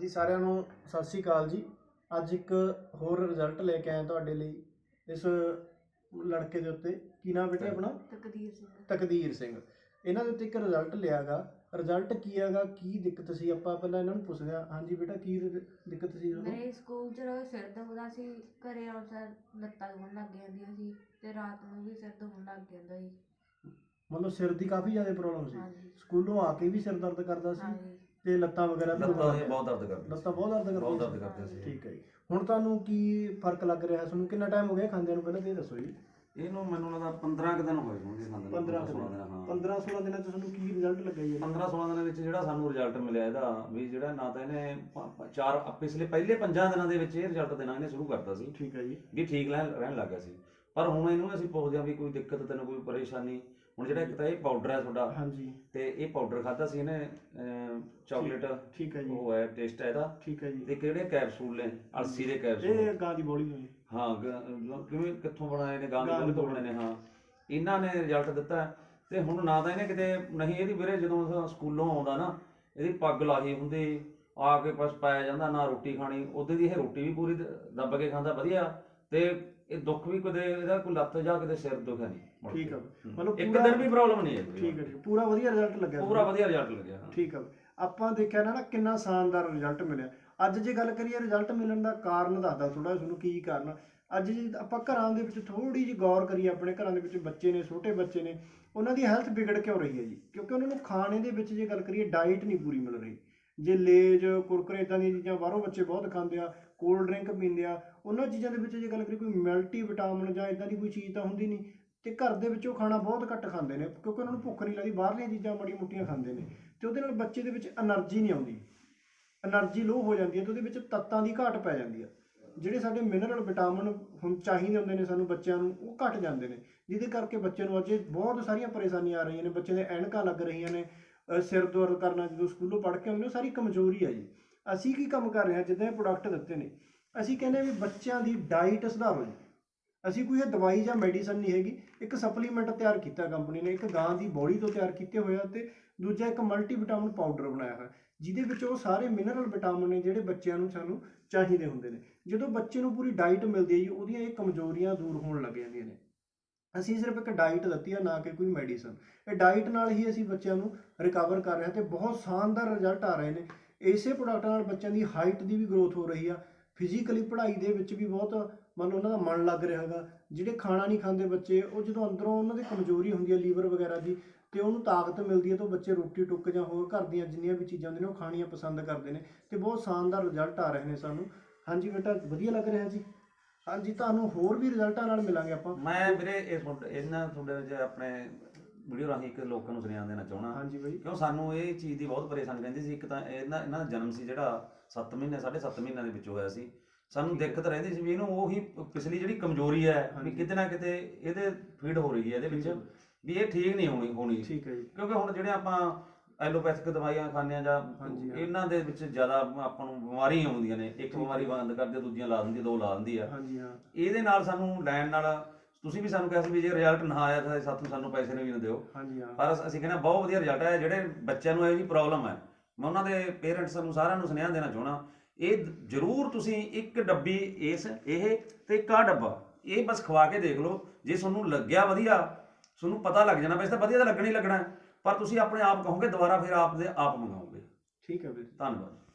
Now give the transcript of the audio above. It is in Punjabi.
ਜੀ ਸਾਰਿਆਂ ਨੂੰ ਸਤਿ ਸ੍ਰੀ ਅਕਾਲ ਜੀ। ਅੱਜ ਇੱਕ ਹੋਰ ਰਿਜ਼ਲਟ ਲੈ ਕੇ ਆਏ ਤੁਹਾਡੇ ਲਈ ਇਸ ਲੜਕੇ ਦੇ ਉੱਤੇ। ਕੀ ਨਾਮ ਬੇਟੇ ਆਪਣਾ? ਤਕਦੀਰ ਸਿੰਘ। ਤਕਦੀਰ ਸਿੰਘ। ਇਹਨਾਂ ਦੇ ਉੱਤੇ ਇੱਕ ਰਿਜ਼ਲਟ ਲਿਆਗਾ। ਰਿਜ਼ਲਟ ਕੀ ਹੈਗਾ? ਕੀ ਦਿੱਕਤ ਸੀ? ਆਪਾਂ ਪਹਿਲਾਂ ਇਹਨਾਂ ਨੂੰ ਪੁੱਛਦੇ ਹਾਂ। ਹਾਂਜੀ ਬੇਟਾ ਕੀ ਰਿ- ਦਿੱਕਤ ਸੀ ਤੁਹਾਨੂੰ ਮੇਰੇ ਸਕੂਲ ਚ ਰੋਜ਼ ਸਿਰ ਦੁਖਦਾ ਸੀ ਘਰੇ ਸਾਰ ਲੱਤਾਂ ਦੁਖਣ ਲੱਗ ਜਾਂਦੀਆਂ ਸੀ ਤੇ ਰਾਤ ਨੂੰ ਵੀ ਸਿਰ ਦੁਖਣ ਲੱਗ ਜਾਂਦਾ ਸੀ। ਮਤਲਬ ਸਿਰ ਦੀ ਕਾਫੀ ਜ਼ਿਆਦਾ ਪ੍ਰੋਬਲਮ ਸੀ। ਹਾਂਜੀ। ਸਕੂਲੋਂ ਆ ਕੇ ਵੀ ਸਿਰ ਦਰਦ ਕਰਦਾ ਸੀ। ਹਾਂਜੀ। ਤੇ ਲੱਤਾਂ ਵਗੈਰਾ ਵੀ ਲੱਤਾਂ ਇਹ ਬਹੁਤ ਦਰਦ ਕਰਦੀ ਲੱਤਾਂ ਬਹੁਤ ਦਰਦ ਕਰਦੀਆਂ ਬਹੁਤ? ਦਰਦ ਕਰਦੀਆਂ ਸੀ। ਠੀਕ ਹੈ ਜੀ। ਹੁਣ ਤੁਹਾਨੂੰ ਕੀ ਫ਼ਰਕ ਲੱਗ ਰਿਹਾ ਤੁਹਾਨੂੰ ਕਿੰਨਾ ਟਾਈਮ ਹੋ ਗਿਆ ਖਾਂਦਿਆਂ ਨੂੰ? ਪਹਿਲਾਂ ਤੇ ਇਹ ਦੱਸੋ ਜੀ। ਇਹਨੂੰ ਮੈਨੂੰ ਲੱਗਦਾ 15 ਕੁ ਦਿਨ ਹੋਏ ਹੋਣਗੇ ਖਾਂਦੇ ਨੂੰ। 15 16 ਦਿਨ। ਹਾਂ। 15 16 ਦਿਨਾਂ ਚ ਤੁਹਾਨੂੰ ਕੀ ਰਿਜ਼ਲਟ ਲੱਗਾ ਜੀ 15 16 ਦਿਨਾਂ ਵਿੱਚ ਜਿਹੜਾ ਸਾਨੂੰ ਰਿਜ਼ਲਟ ਮਿਲਿਆ ਇਹਦਾ ਵੀ ਜਿਹੜਾ ਨਾ ਤਾਂ ਇਹਨੇ ਚਾਰ ਪਿਛਲੇ ਪਹਿਲੇ 5 ਦਿਨਾਂ ਦੇ ਵਿੱਚ ਇਹ ਰਿਜ਼ਲਟ ਦੇਣਾ ਇਹਨੇ ਸ਼ੁਰੂ ਕਰਤਾ ਸੀ। ਠੀਕ ਹੈ ਜੀ। ਵੀ ਠੀਕ ਰਹਿਣ ਰਹਿਣ ਲੱਗ ਸੀ। ਪਰ ਹੁਣ ਇਹਨੂੰ ਅਸੀਂ ਪੁੱਛਦੇ ਹਾਂ ਵੀ ਕੋਈ ਦਿੱਕਤ ਤੈਨੂੰ ਕੋਈ ਪਰੇਸ਼ਾਨੀ ਹੁਣ ਜਿਹੜਾ ਇੱਕ ਤਾਂ ਇਹ ਪਾਊਡਰ ਹੈ ਤੁਹਾਡਾ ਹਾਂਜੀ। ਤੇ ਇਹ ਪਾਊਡਰ ਖਾਦਾ ਸੀ ਇਹਨੇ ਚਾਕਲੇਟ ਠੀਕ ਹੈ ਜੀ। ਉਹ ਹੈ ਟੇਸਟ ਹੈ ਇਹਦਾ? ਠੀਕ ਹੈ ਜੀ। ਤੇ ਕਿਹੜੇ ਕੈਪਸੂਲ ਨੇ? ਅਲਸੀ ਦੇ ਕੈਪਸੂਲ ਇਹ ਗਾਂ ਦੀ ਬੋਲੀ ਹੋਈ ਹਾਂ ਗ- ਕਿਵੇਂ ਕਿੱਥੋਂ ਬਣਾਏ ਨੇ? ਗਾਂ ਗਾਂ ਦੇ ਦੇ ਤੋਂ ਬੋਲੇ। ਬਣੇ ਨੇ ਹਾਂ। ਇਹਨਾਂ ਨੇ ਰਿਜ਼ਲਟ ਦਿੱਤਾ ਤੇ ਹੁਣ ਨਾ ਤਾਂ ਇਹਨੇ ਕਿਤੇ ਨਹੀਂ ਇਹਦੀ ਵੀਰੇ ਜਦੋਂ ਸਕੂਲੋਂ ਆਉਂਦਾ ਨਾ ਇਹਦੀ ਪੱਗ ਲਾਹੀ ਹੁੰਦੀ ਆ ਕੇ ਬਸ ਪਾਇਆ ਜਾਂਦਾ ਨਾ ਰੋਟੀ ਖਾਣੀ ਉਹਦੇ ਦੀ ਇਹ ਰੋਟੀ ਵੀ ਪੂਰੀ ਦ- ਦੱਬ ਕੇ ਖਾਂਦਾ ਵਧੀਆ। ਤੇ ਇਹ ਦੁੱਖ ਵੀ ਕਦੇ ਇਹਦਾ ਕੋਈ ਲੱਤ ਜਾ ਕਿਤੇ ਸਿਰ ਦੁਖਿਆ ਨਹੀਂ ਠੀਕ। ਆ ਹੂੰ। ਮਤਲਬ ਇੱਕ ਦਿਨ ਵੀ ਪ੍ਰੋਬਲਮ ਨਹੀਂ ਹੈ। ਠੀਕ ਹੈ ਪੂਰਾ ਵਧੀਆ ਰਿਜ਼ਲਟ ਲੱਗਿਆ ਪੂਰਾ ਵਧੀਆ ਰਿਜ਼ਲਟ ਲੱਗਿਆ। ਠੀਕ ਆ ਆਪਾਂ ਦੇਖਿਆ ਨਾ ਨਾ ਕਿੰਨਾ ਸ਼ਾਨਦਾਰ ਰਿਜ਼ਲਟ ਮਿਲਿਆ ਅੱਜ ਜੇ ਗੱਲ ਕਰੀਏ ਰਿਜ਼ਲਟ ਮਿਲਣ ਦਾ ਕਾਰਨ ਦੱਸਦਾ ਥੋੜਾ ਤੁਹਾਨੂੰ ਕੀ ਕਾਰਨ। ਅੱਜ ਜੇ ਆਪਾਂ ਘਰਾਂ ਦੇ ਵਿੱਚ ਥੋੜੀ ਜਿਹੀ ਗੌਰ ਕਰੀਏ ਆਪਣੇ ਘਰਾਂ ਦੇ ਵਿੱਚ ਬੱਚੇ ਨੇ ਛੋਟੇ ਬੱਚੇ ਨੇ ਉਹਨਾਂ ਦੀ ਹੈਲਥ ਵਿਗੜ ਕਿਉਂ ਰਹੀ ਹੈ ਜੀ ਕਿਉਂਕਿ ਉਹਨਾਂ ਨੂੰ ਖਾਣੇ ਦੇ ਵਿੱਚ ਜੇ ਗੱਲ ਕਰੀਏ ਡਾਈਟ ਨਹੀਂ ਪੂਰੀ ਮਿਲ ਰਹੀ ਜੇ ਲੇਜ, ਕੁਰਕਰੇ ਇਦਾਂ ਦੀਆਂ ਚੀਜ਼ਾਂ ਬਾਹਰੋਂ ਬੱਚੇ ਬਹੁਤ ਖਾਂਦੇ ਆ ਕੋਲਡ ਡਰਿੰਕ ਪੀਂਦੇ ਆ, ਉਹਨਾਂ ਚੀਜ਼ਾਂ ਦੇ ਵਿੱਚ ਜੇ ਗੱਲ ਕਰੀਏ ਕੋਈ ਮਲਟੀ ਵਿਟਾਮਿਨ ਜਾਂ ਇਦਾਂ ਦੀ ਕੋਈ ਚੀਜ਼ ਤਾਂ ਹੁੰਦੀ ਨਹੀਂ ਤੇ ਘਰ ਦੇ ਵਿੱਚੋਂ ਖਾਣਾ ਬਹੁਤ ਘੱਟ ਖਾਂਦੇ ਨੇ, ਕਿਉਂਕਿ ਉਹਨਾਂ ਨੂੰ ਭੁੱਖ ਨਹੀਂ ਲੱਗਦੀ, ਬਾਹਰਲੀਆਂ ਚੀਜ਼ਾਂ ਮੜੀਆਂ ਮੁੱਟੀਆਂ ਖਾਂਦੇ ਨੇ ਤੇ ਉਹਦੇ ਨਾਲ ਬੱਚੇ ਦੇ ਵਿੱਚ એનર્ਜੀ ਨਹੀਂ ਆਉਂਦੀ એનર્ਜੀ ਲੋ ਹੋ ਜਾਂਦੀ ਹੈ ਤੇ ਉਹਦੇ ਵਿੱਚ ਤੱਤਾਂ ਦੀ ਘਾਟ ਪੈ ਜਾਂਦੀ ਹੈ। ਜਿਹੜੇ ਸਾਡੇ ਮਿਨਰਲ ਵਿਟਾਮਿਨ ਹੁਣ ਚਾਹੀਦੇ ਹੁੰਦੇ ਨੇ ਸਾਨੂੰ ਬੱਚਿਆਂ ਨੂੰ, ਉਹ ਘੱਟ ਜਾਂਦੇ ਨੇ, ਜਿਹਦੇ ਕਰਕੇ ਬੱਚੇ ਨੂੰ ਅੱਜ ਬਹੁਤ ਸਾਰੀਆਂ ਪਰੇਸ਼ਾਨੀਆਂ ਆ ਰਹੀਆਂ ਨੇ ਬੱਚੇ ਦੇ ਐਨਕਾਂ ਲੱਗ ਰਹੀਆਂ ਨੇ ਸਿਰ ਦਰਦ ਕਰਨਾ, ਜਦੋਂ ਸਕੂਲੋਂ ਪੜ੍ਹ ਕੇ ਆਉਂਦੇ ਹੋ, ਸਾਰੀ ਕਮਜ਼ੋਰੀ ਹੈ ਜੀ। ਅਸੀਂ ਕੀ ਕੰਮ ਕਰ ਰਹੇ ਹਾਂ? ਜਿੱਦਾਂ ਇਹ ਪ੍ਰੋਡਕਟ ਦਿੱਤੇ ਨੇ। ਅਸੀਂ ਕਹਿੰਦੇ ਵੀ ਬੱਚਿਆਂ ਦੀ ਡਾਈਟ ਸੁਧਾਰੋ ਜੀ। ਅਸੀਂ ਕੋਈ ਇਹ ਦਵਾਈ ਜਾਂ ਮੈਡੀਸਨ ਨਹੀਂ ਹੈਗੀ। ਇੱਕ ਸਪਲੀਮੈਂਟ ਤਿਆਰ ਕੀਤਾ ਕੰਪਨੀ ਨੇ। ਇੱਕ ਗਾਂ ਦੀ ਬੋਡੀ ਤੋਂ ਤਿਆਰ ਕੀਤੇ ਹੋਇਆ ਤੇ ਦੂਜਾ ਇੱਕ ਮਲਟੀ ਵਿਟਾਮਿਨ ਪਾਊਡਰ ਬਣਾਇਆ ਹੋਇਆ। ਜਿਹਦੇ ਵਿੱਚ ਉਹ ਸਾਰੇ ਮਿਨਰਲ ਵਿਟਾਮਿਨ ਨੇ ਜਿਹੜੇ ਬੱਚਿਆਂ ਨੂੰ ਸਾਨੂੰ ਚਾਹੀਦੇ ਹੁੰਦੇ ਨੇ। ਜਦੋਂ ਬੱਚੇ ਨੂੰ ਪੂਰੀ ਡਾਈਟ ਮਿਲਦੀ ਹੈ ਜੀ, ਉਹਦੀਆਂ ਇਹ ਕਮਜ਼ੋਰੀਆਂ ਦੂਰ ਹੋਣ ਲੱਗ ਜਾਂਦੀਆਂ ਨੇ। ਅਸੀਂ ਸਿਰਫ ਇੱਕ ਡਾਈਟ ਦਿੱਤੀ ਆ, ਨਾ ਕਿ ਕੋਈ ਮੈਡੀਸਨ ਇਹ ਡਾਈਟ ਨਾਲ ਹੀ ਅਸੀਂ ਬੱਚਿਆਂ ਨੂੰ ਰਿਕਵਰ ਕਰ ਰਹੇ ਹਾਂ ਤੇ ਬਹੁਤ ਸ਼ਾਨਦਾਰ ਰਿਜ਼ਲਟ ਆ ਰਹੇ ਨੇ। ਇਸੇ ਪ੍ਰੋਡਕਟ ਨਾਲ ਬੱਚਿਆਂ ਦੀ ਹਾਈਟ ਦੀ ਵੀ ਗਰੋਥ ਹੋ ਰਹੀ ਆ। ਫਿਜ਼ੀਕਲੀ ਪੜ੍ਹਾਈ ਦੇ ਵਿੱਚ ਵੀ ਬਹੁਤ ਮੰਨ ਉਹਨਾਂ ਦਾ ਮਨ ਲੱਗ ਰਿਹਾ ਹੈਗਾ। ਜਿਹੜੇ ਖਾਣਾ ਨਹੀਂ ਖਾਂਦੇ ਬੱਚੇ, ਉਹ ਜਦੋਂ ਅੰਦਰੋਂ ਉਹਨਾਂ ਦੀ ਕਮਜ਼ੋਰੀ ਹੁੰਦੀ ਹੈ ਲੀਵਰ ਵਗੈਰਾ ਦੀ, ਤੇ ਉਹਨੂੰ ਤਾਕਤ ਮਿਲਦੀ ਹੈ ਤਾਂ ਬੱਚੇ ਰੋਟੀ ਟੁੱਕ ਜਾਂ ਹੋਰ ਘਰ ਦੀਆਂ ਜਿੰਨੀਆਂ ਵੀ ਚੀਜ਼ਾਂ ਹੁੰਦੀਆਂ ਨੇ, ਉਹ ਖਾਣੀਆਂ ਪਸੰਦ ਕਰਦੇ ਨੇ। ਤੇ ਬਹੁਤ ਸ਼ਾਨਦਾਰ ਰਿਜ਼ਲਟ ਆ ਰਹੇ ਨੇ ਸਾਨੂੰ। ਹਾਂਜੀ ਬੇਟਾ, ਵਧੀਆ ਲੱਗ ਰਿਹਾ ਜੀ? ਹਾਂਜੀ ਤੁਹਾਨੂੰ ਹੋਰ ਵੀ ਰਿਜ਼ਲਟਾਂ ਨਾਲ ਮਿਲਾਂਗੇ ਆਪਾਂ। ਮੈਂ ਵੀਰੇ ਇਹ ਤੁਹਾਡੇ- ਇਹਨਾਂ ਤੁਹਾਡੇ ਵਿੱਚ ਆਪਣੇ ਵੀਡੀਓ ਰਾਹੀਂ ਇੱਕ ਲੋਕਾਂ ਨੂੰ ਸੁਨੇਹਾ ਦੇਣਾ ਚਾਹਣਾ ਹਾਂਜੀ ਬਾਈ। ਕਿਉਂ ਸਾਨੂੰ ਇਹ ਚੀਜ਼ ਦੀ ਬਹੁਤ ਪਰੇਸ਼ਾਨੀ ਰਹਿੰਦੀ ਸੀ। ਇੱਕ ਤਾਂ ਇਹਨਾਂ ਇਹਨਾਂ ਦਾ ਜਨਮ ਸੀ ਜਿਹੜਾ 7 ਮਹੀਨੇ 7.5 ਮਹੀਨਿਆਂ ਦੇ ਵਿੱਚ ਹੋਇਆ ਸੀ। ਸਾਨੂੰ ਦਿੱਕਤ ਰਹਿੰਦੀ ਸੀ ਵੀ ਇਹਨੂੰ ਉਹੀ ਪਿਛਲੀ ਜਿਹੜੀ ਕਮਜ਼ੋਰੀ ਹੈ ਵੀ ਹਾਂਜੀ। ਕਿਤੇ ਨਾ ਕਿਤੇ ਇਹਦੇ ਫੀਡ ਹੋ ਰਹੀ ਹੈ ਇਹਦੇ ਵਿੱਚ ਵੀ ਇਹ ਠੀਕ ਨਹੀਂ ਹੋਣੀ ਹੋਣੀ। ਠੀਕ ਹੈ ਜੀ। ਕਿਉਂਕਿ ਹੁਣ ਜਿਹੜੇ ਆਪਾਂ ਐਲੋਪੈਥਿਕ ਦਵਾਈਆਂ ਖਾਂਦੇ ਆ ਜਾਂ ਹਾਂਜੀ, ਹਾਂ। ਇਹਨਾਂ ਦੇ ਵਿੱਚ ਜ਼ਿਆਦਾ ਆਪਾਂ ਨੂੰ ਬਿਮਾਰੀਆਂ ਆਉਂਦੀਆਂ ਨੇ। ਇੱਕ ਬਿਮਾਰੀ ਬੰਦ ਕਰਦੇ ਦੂਜੀਆਂ ਲਾ ਦਿੰਦੀ ਦੋ ਲਾ ਦਿੰਦੀ ਆ। ਹਾਂਜੀ ਹਾਂ। ਇਹਦੇ ਨਾਲ ਸਾਨੂੰ ਲੈਣ ਨਾਲ ਤੁਸੀਂ ਵੀ ਸਾਨੂੰ ਕਿਹਾ ਸੀ ਵੀ ਜੇ ਰਿਜ਼ਲਟ ਨਾ ਆਇਆ ਤਾਂ ਸਾਥੋਂ ਸਾਨੂੰ ਪੈਸੇ ਨਹੀਂ ਵੀ ਦਿਓ। ਹਾਂਜੀ ਹਾਂ। ਪਰ ਅਸੀਂ ਕਹਿੰਦੇ ਹਾਂ ਬਹੁਤ ਵਧੀਆ ਰਿਜ਼ਲਟ ਆਇਆ। ਜਿਹੜੇ ਬੱਚਿਆਂ ਨੂੰ ਇਹ ਜੀ ਪ੍ਰੋਬਲਮ ਹੈ ਮੈਂ ਉਹਨਾਂ ਦੇ ਪੇਰੈਂਟਸ ਨੂੰ ਸਾਰਿਆਂ ਨੂੰ ਸੁਨੇਹਾ ਦੇਣਾ ਚਾਹਣਾ ਇਹ ਜ਼ਰੂਰ ਤੁਸੀਂ ਇੱਕ ਡੱਬੀ ਇਸ ਇਹ ਤੇ ਇੱਕ ਆ ਡੱਬਾ ਇਹ ਬਸ ਖਵਾ ਕੇ ਦੇਖ ਲਓ। ਜੇ ਤੁਹਾਨੂੰ ਲੱਗਿਆ ਵਧੀਆ ਤੁਹਾਨੂੰ ਪਤਾ ਲੱਗ ਜਾਣਾ ਵੈਸੇ ਤਾਂ ਵਧੀਆ ਤਾਂ ਲੱਗਣਾ ਹੀ ਲੱਗਣਾ ਹੈ, ਪਰ ਤੁਸੀਂ ਆਪਣੇ ਆਪ ਕਹੋਗੇ ਦੁਬਾਰਾ ਫਿਰ ਆਪ ਦੇ ਆਪ ਮੰਗਾਓਗੇ। ਠੀਕ ਹੈ ਵੀਰ ਧੰਨਵਾਦ।